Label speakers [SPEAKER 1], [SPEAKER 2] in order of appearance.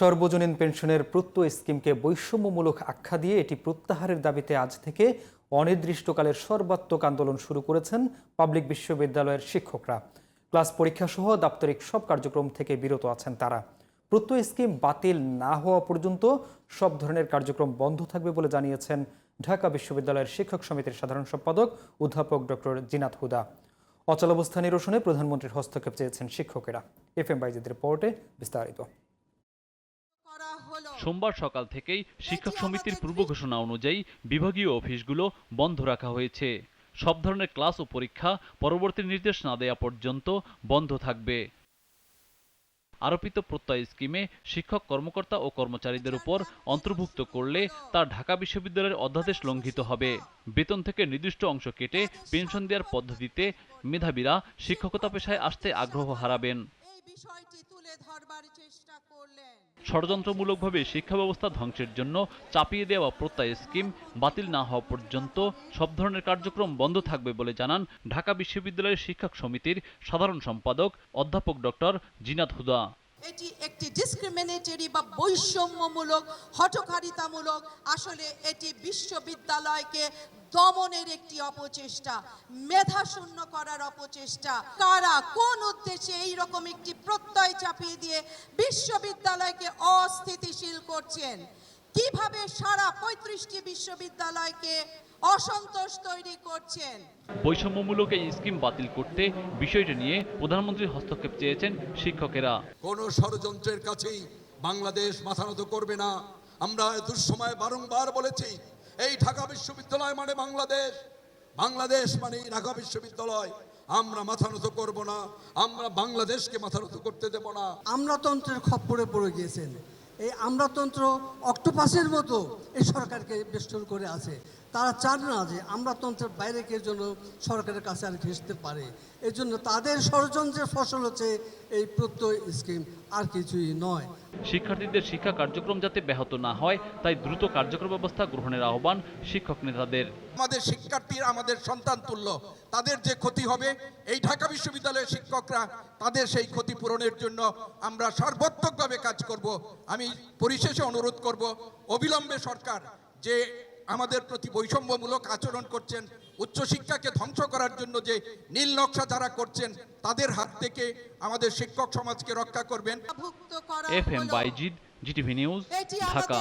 [SPEAKER 1] সর্বজনীন পেনশনের প্রত্যয় স্কিমকে বৈষম্যমূলক আখ্যা দিয়ে এটি প্রত্যাহারের দাবিতে আজ থেকে অনির্দিষ্টকালের সর্বাত্মক আন্দোলন শুরু করেছেন পাবলিক বিশ্ববিদ্যালয়ের শিক্ষকরা। ক্লাস পরীক্ষা সহ দাপ্তরিক সব কার্যক্রম থেকে বিরত আছেন তারা। প্রত্যয় স্কিম বাতিল না হওয়া পর্যন্ত সব ধরনের কার্যক্রম বন্ধ থাকবে বলে জানিয়েছেন ঢাকা বিশ্ববিদ্যালয়ের শিক্ষক সমিতির সাধারণ সম্পাদক অধ্যাপক ডক্টর জিনাত হুদা। অচলাবস্থা নিরসনে প্রধানমন্ত্রীর হস্তক্ষেপ চেয়েছেন শিক্ষকেরা। এফ এম বাইজিদের রিপোর্টে বিস্তারিত।
[SPEAKER 2] সোমবার সকাল থেকেই শিক্ষক সমিতির পূর্ব ঘোষণা অনুযায়ী বিভাগীয় অফিসগুলো বন্ধ রাখা হয়েছে। সব ধরনের ক্লাস ও পরীক্ষা পরবর্তী নির্দেশ না দেয়া পর্যন্ত বন্ধ থাকবে। আরোপিত প্রত্যয় স্কিমে শিক্ষক কর্মকর্তা ও কর্মচারীদের উপর অন্তর্ভুক্ত করলে তা ঢাকা বিশ্ববিদ্যালয়ের অধ্যাদেশ লঙ্ঘিত হবে। বেতন থেকে নির্দিষ্ট অংশ কেটে পেনশন দেওয়ার পদ্ধতিতে মেধাবীরা শিক্ষকতা পেশায় আসতে আগ্রহ হারাবেন। ষড়যন্ত্রমূলকভাবে শিক্ষা ব্যবস্থা ধ্বংসের জন্য চাপিয়ে দেওয়া প্রত্যয় স্কিম বাতিল না হওয়া পর্যন্ত সব ধরনের কার্যক্রম বন্ধ থাকবে বলে জানান ঢাকা বিশ্ববিদ্যালয়ের শিক্ষক সমিতির সাধারণ সম্পাদক অধ্যাপক ডক্টর জিনাত হুদা।
[SPEAKER 3] এটি একটি ডিসক্রিমিনেটরি বা বৈষম্যমূলক, হঠকারিতামূলক, আসলে এটি বিশ্ববিদ্যালয়কে দমনের একটি অপচেষ্টা, মেধা শূন্য করার অপচেষ্টা। কারা কোন উদ্দেশ্যে এই রকম একটি প্রত্যয় চাপিয়ে দিয়ে বিশ্ববিদ্যালয়কে অস্থিতিশীল করছেন? কীভাবে সারা পঁয়ত্রিশটি বিশ্ববিদ্যালয়কে অসন্তোষ তৈরি করছেন?
[SPEAKER 2] বৈষম্যমূলক এই স্কিম বাতিল করতে বিষয়টি নিয়ে প্রধানমন্ত্রীর হস্তক্ষেপ চেয়েছেন শিক্ষকেরা।
[SPEAKER 4] কোনো ষড়যন্ত্রের কাছেই বাংলাদেশ মাথা নত করবে না। আমরা দুঃসময় বারংবার বলেছি এই ঢাকা বিশ্ববিদ্যালয় মানে বাংলাদেশ। বাংলাদেশ মানে ঢাকা বিশ্ববিদ্যালয়। আমরা মাথা নত করব না আমরা বাংলাদেশকে মাথা নত করতে দেব না।
[SPEAKER 5] আমলাতন্ত্রের খপ্পরে পড়ে গিয়েছেন। এই আমলাতন্ত্র অক্টোপাসের মতো এই সরকারকে বেষ্টন করে আছে। তারা চান না যে আমলাতন্ত্রের বাইরে কেউ যেন সরকারের কাছে আর ঘেঁষতে পারে। এই জন্য তাদের ষড়যন্ত্রের ফসল হচ্ছে এই প্রত্যয় স্কিম, আর কিছুই নয়।
[SPEAKER 2] শিক্ষার্থীদের শিক্ষা কার্যক্রম যাতে ব্যাহত না হয়, তাই দ্রুত কার্যক্রম ব্যবস্থা গ্রহণের আহ্বান শিক্ষক নেতাদের।
[SPEAKER 4] আমাদের শিক্ষার্থীরা আমাদের সন্তান তুল্য তাদের যে ক্ষতি হবে এই ঢাকা বিশ্ববিদ্যালয়ের শিক্ষকরা তাদের সেই ক্ষতি পূরণের জন্য আমরা সর্বাত্মকভাবে কাজ করব। আমি পরিশেষে অনুরোধ করব অবিলম্বে সরকার যে আমাদের প্রতি বৈষম্যমূলক আচরণ করছেন উচ্চশিক্ষাকে ধ্বংস করার জন্য যে নীল নকশা যারা করছেন তাদের হাত থেকে আমাদের শিক্ষক সমাজকে রক্ষা করবেন।
[SPEAKER 2] F M Bayezid GTV news Dhaka.